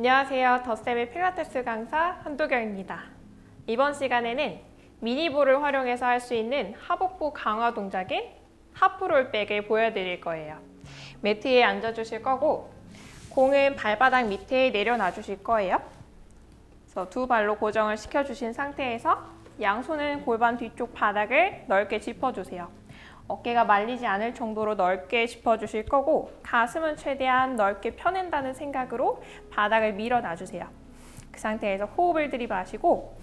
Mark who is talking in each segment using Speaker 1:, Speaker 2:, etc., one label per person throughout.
Speaker 1: 안녕하세요. 더쌤의 필라테스 강사 한도경입니다. 이번 시간에는 미니볼을 활용해서 할 수 있는 하복부 강화 동작인 하프롤백을 보여드릴 거예요. 매트에 앉아주실 거고 공은 발바닥 밑에 내려놔 주실 거예요. 그래서 두 발로 고정을 시켜주신 상태에서 양손은 골반 뒤쪽 바닥을 넓게 짚어주세요. 어깨가 말리지 않을 정도로 넓게 짚어주실 거고 가슴은 최대한 넓게 펴낸다는 생각으로 바닥을 밀어 놔주세요. 그 상태에서 호흡을 들이마시고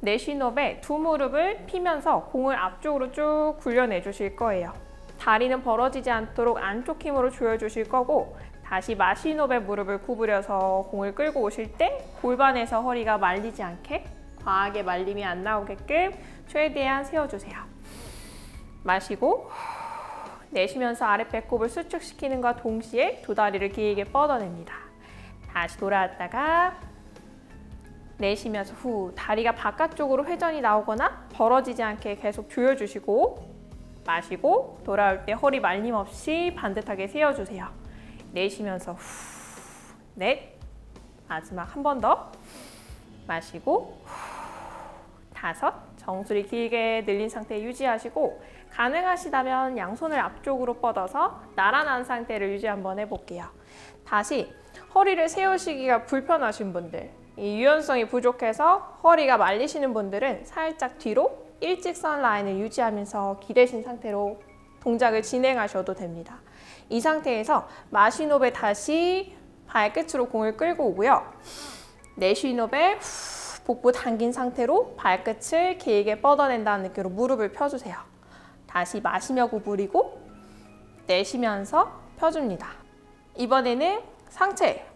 Speaker 1: 내쉬노에 두 무릎을 피면서 공을 앞쪽으로 쭉 굴려내 주실 거예요. 다리는 벌어지지 않도록 안쪽 힘으로 조여주실 거고 다시 마시노베 무릎을 구부려서 공을 끌고 오실 때 골반에서 허리가 말리지 않게 과하게 말림이 안 나오게끔 최대한 세워주세요. 마시고 내쉬면서 아래 배꼽을 수축시키는과 동시에 두 다리를 길게 뻗어냅니다. 다시 돌아왔다가 내쉬면서 후 다리가 바깥쪽으로 회전이 나오거나 벌어지지 않게 계속 조여주시고 마시고 돌아올 때 허리 말림 없이 반듯하게 세워주세요. 내쉬면서 후, 넷, 마지막 한 번 더 마시고 후, 다섯, 정수리 길게 늘린 상태 유지하시고 가능하시다면 양손을 앞쪽으로 뻗어서 나란한 상태를 유지 한번 해볼게요. 다시 허리를 세우시기가 불편하신 분들, 이 유연성이 부족해서 허리가 말리시는 분들은 살짝 뒤로 일직선 라인을 유지하면서 기대신 상태로 동작을 진행하셔도 됩니다. 이 상태에서 마시노베 다시 발끝으로 공을 끌고 오고요. 내쉬노베 후, 복부 당긴 상태로 발끝을 길게 뻗어낸다는 느낌으로 무릎을 펴주세요. 다시 마시며 구부리고 내쉬면서 펴줍니다. 이번에는 상체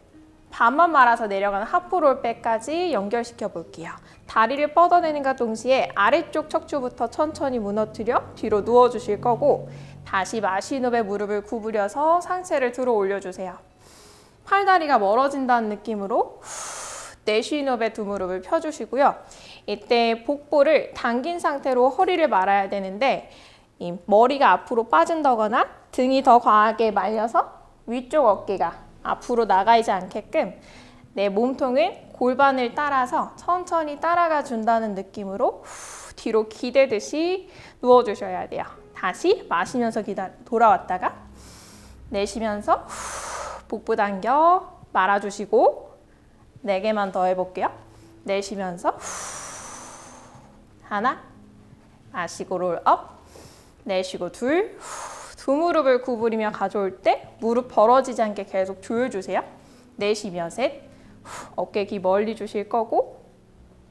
Speaker 1: 반만 말아서 내려가는 하프롤백까지 연결시켜 볼게요. 다리를 뻗어내는과 동시에 아래쪽 척추부터 천천히 무너뜨려 뒤로 누워 주실 거고 다시 마시노베 무릎을 구부려서 상체를 들어 올려주세요. 팔다리가 멀어진다는 느낌으로 내쉬노베 두 무릎을 펴주시고요. 이때 복부를 당긴 상태로 허리를 말아야 되는데 이 머리가 앞으로 빠진다거나 등이 더 과하게 말려서 위쪽 어깨가 앞으로 나가지 않게끔 내 몸통을 골반을 따라서 천천히 따라가 준다는 느낌으로 후, 뒤로 기대듯이 누워주셔야 돼요. 다시 마시면서 기다, 돌아왔다가 내쉬면서 후, 복부 당겨 말아주시고 네 개만 더 해볼게요. 내쉬면서 후, 하나 마시고 롤업 내쉬고 둘 후, 두 무릎을 구부리며 가져올 때 무릎 벌어지지 않게 계속 조여주세요. 내쉬며 셋 후, 어깨 기 멀리 주실 거고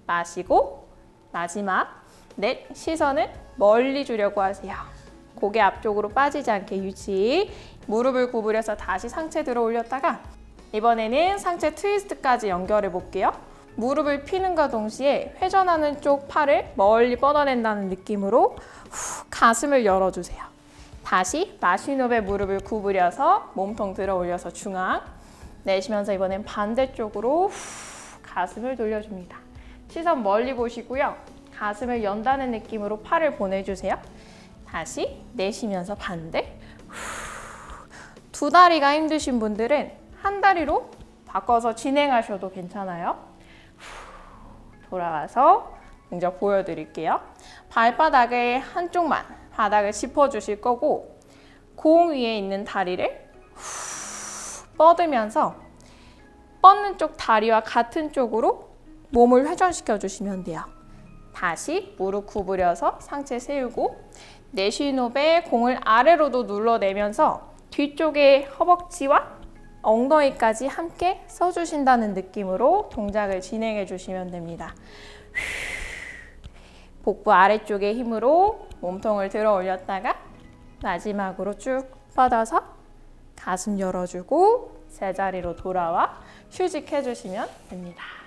Speaker 1: 마시고 마지막 넷 시선은 멀리 주려고 하세요. 고개 앞쪽으로 빠지지 않게 유지 무릎을 구부려서 다시 상체 들어 올렸다가 이번에는 상체 트위스트까지 연결해 볼게요. 무릎을 피는과 동시에 회전하는 쪽 팔을 멀리 뻗어낸다는 느낌으로 후, 가슴을 열어주세요. 다시 마시노베 무릎을 구부려서 몸통 들어 올려서 중앙 내쉬면서 이번엔 반대쪽으로 후, 가슴을 돌려줍니다. 시선 멀리 보시고요. 가슴을 연다는 느낌으로 팔을 보내주세요. 다시 내쉬면서 반대 후, 두 다리가 힘드신 분들은 한 다리로 바꿔서 진행하셔도 괜찮아요. 돌아와서 동작 보여드릴게요. 발바닥을 한쪽만 바닥을 짚어주실 거고 공 위에 있는 다리를 뻗으면서 뻗는 쪽 다리와 같은 쪽으로 몸을 회전시켜 주시면 돼요. 다시 무릎 구부려서 상체 세우고 내쉬노베 공을 아래로도 눌러내면서 뒤쪽에 허벅지와 엉덩이까지 함께 써주신다는 느낌으로 동작을 진행해 주시면 됩니다. 복부 아래쪽의 힘으로 몸통을 들어 올렸다가 마지막으로 쭉 뻗어서 가슴 열어주고 제자리로 돌아와 휴직해 주시면 됩니다.